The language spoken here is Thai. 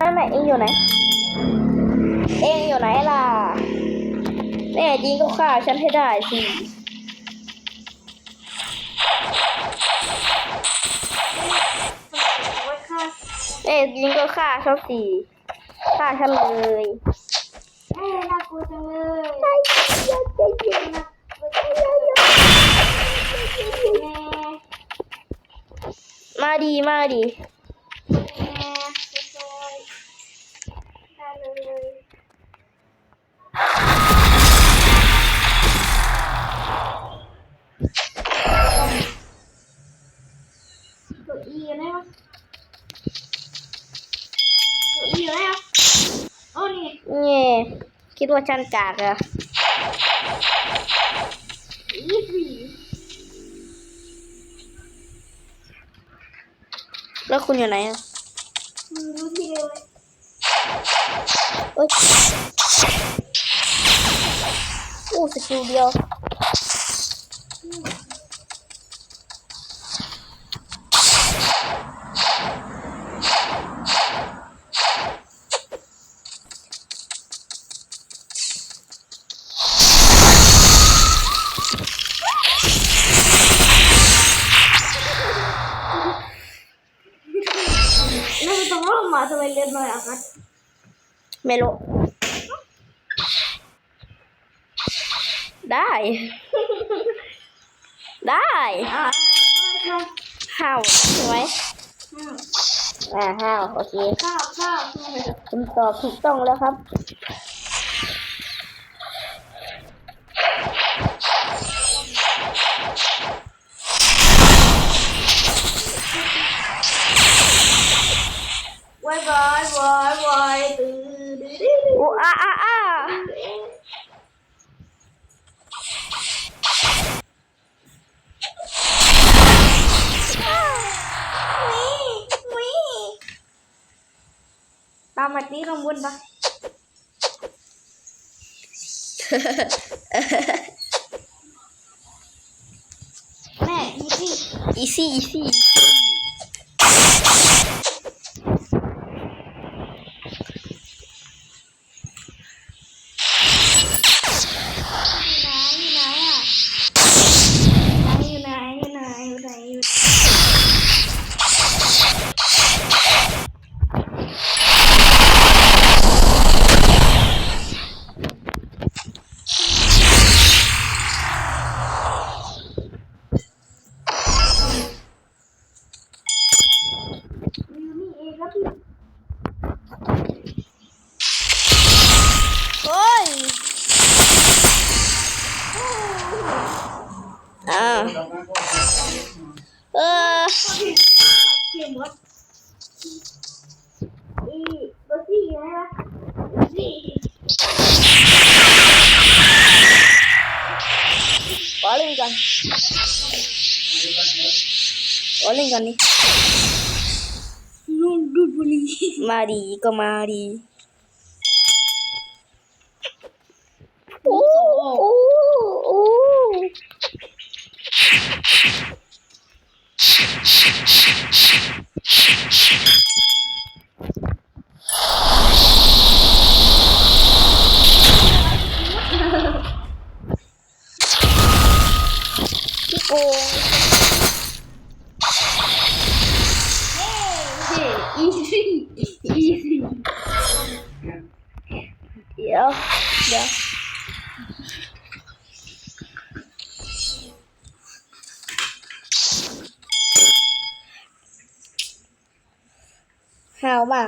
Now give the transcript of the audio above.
นั่นไหนเองอยู่ไหน เองอยู่ไหนล่ะแน่จริงก็ฆ่าฉันให้ได้สิไว้ค่ะแน่จริงก็ฆ่าฉันสิฆ่าฉันเลยเอ้ยน่ากลัวจังเลยใจเย็นใจเย็นน่ากลัวจังเลยมาดีมาดี ตัวอีอยู่ไหนวะตัวอีอยู่ไหนวะโอ้นี่เนี่ยคิดว่าฉันกากเหรออีสีแล้วคุณอยู่ไหนอะมึงรู้ทีเดียวเลยโอ๊ยโอ้สกิลเดียวแล้ว ไม่ต้องร้องมาทำไมเรียนมาอะครับไม่รู้ได้ ได้อ่าใช่ห้าวใช่ไหมอ่าห้าวโอเคข้าวข้าวคุณตอบถูกต้องแล้วครับ วายวายวายวายตื้อดื้อดื้อดื้ออู้อ่าอ่าอ่าวิตามมาตีข้างบนปะแม่อีซี่อีซี่อีซี่ มดอีเบอร์สี่ไหมวะสี่ขอเล่นกันขอเล่นกันนี่นุ่นดูดบุ ยวเดี๋ยวหาวมา